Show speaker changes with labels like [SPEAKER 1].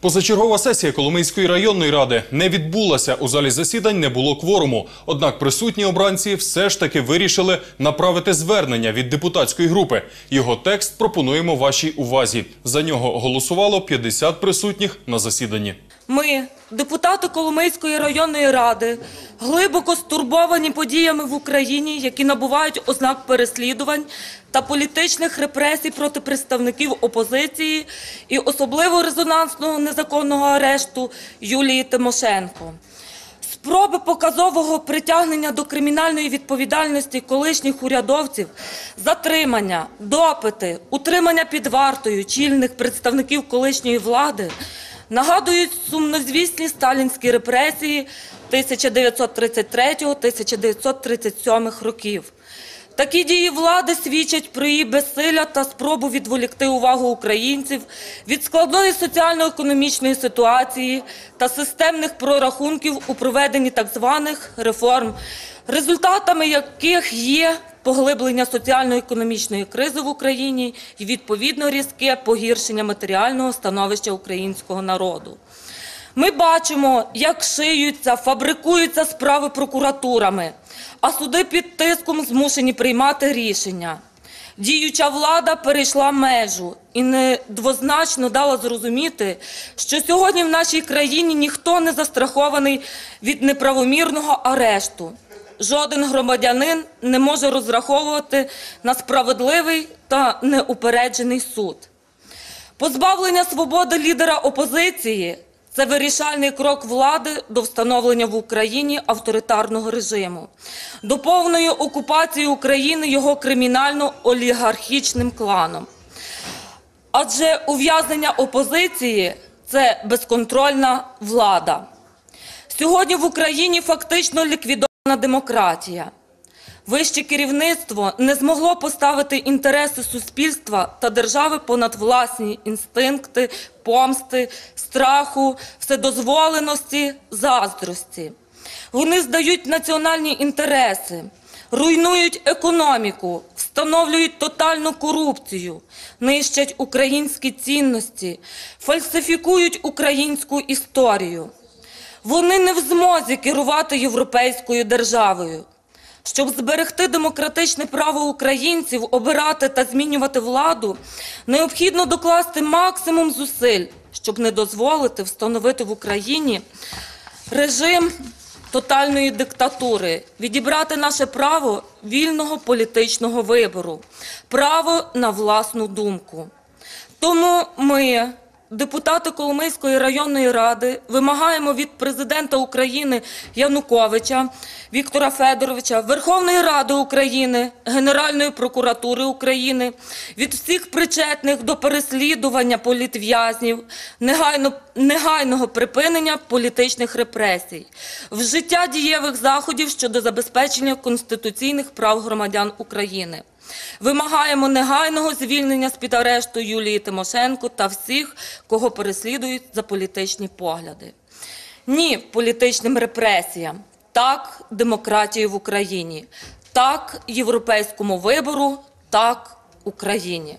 [SPEAKER 1] Позачергова сесія Коломийської районної ради не відбулася. У залі засідань не було кворуму. Однак присутні обранці все ж таки вирішили направити звернення від депутатської групи. Його текст пропонуємо вашій увазі. За нього голосувало 50 присутніх на засіданні.
[SPEAKER 2] Ми, депутати Коломийської районної ради, глибоко стурбовані подіями в Україні, які набувають ознак переслідувань та політичних репресій проти представників опозиції і особливо резонансного незаконного арешту Юлії Тимошенко. Спроби показового притягнення до кримінальної відповідальності колишніх урядовців, затримання, допити, утримання під вартою чільних представників колишньої влади нагадують сумнозвісні сталінські репресії 1933-1937 років. Такі дії влади свідчать про її безсилля та спробу відволікти увагу українців від складної соціально-економічної ситуації та системних прорахунків у проведенні так званих реформ, результатами яких є поглиблення соціально-економічної кризи в Україні і відповідно різке погіршення матеріального становища українського народу. Ми бачимо, як шиються, фабрикуються справи прокуратурами, а суди під тиском змушені приймати рішення. Діюча влада перейшла межу і недвозначно дала зрозуміти, що сьогодні в нашій країні ніхто не застрахований від неправомірного арешту. Жоден громадянин не може розраховувати на справедливий та неупереджений суд. Позбавлення свободи лідера опозиції це вирішальний крок влади до встановлення в Україні авторитарного режиму, до повної окупації України його кримінально-олігархічним кланом. Адже ув'язнення опозиції це безконтрольна влада. Сьогодні в Україні фактично ліквідована демократія. Вище керівництво не змогло поставити інтереси суспільства та держави понад власні інстинкти, помсти, страху, вседозволеності, заздрості. Вони здають національні інтереси, руйнують економіку, встановлюють тотальну корупцію, нищать українські цінності, фальсифікують українську історію. Вони не в змозі керувати європейською державою. Щоб зберегти демократичне право українців обирати та змінювати владу, необхідно докласти максимум зусиль, щоб не дозволити встановити в Україні режим тотальної диктатури, відібрати наше право вільного політичного вибору, право на власну думку. Тому ми, депутати Коломийської районної ради, вимагаємо від президента України Януковича Віктора Федоровича, Верховної Ради України, Генеральної прокуратури України, від всіх причетних до переслідування політв'язнів, негайно, негайного припинення політичних репресій, вжиття дієвих заходів щодо забезпечення конституційних прав громадян України. Вимагаємо негайного звільнення з-під арешту Юлії Тимошенко та всіх, кого переслідують за політичні погляди. Ні політичним репресіям, так демократії в Україні, так європейському вибору, так Україні.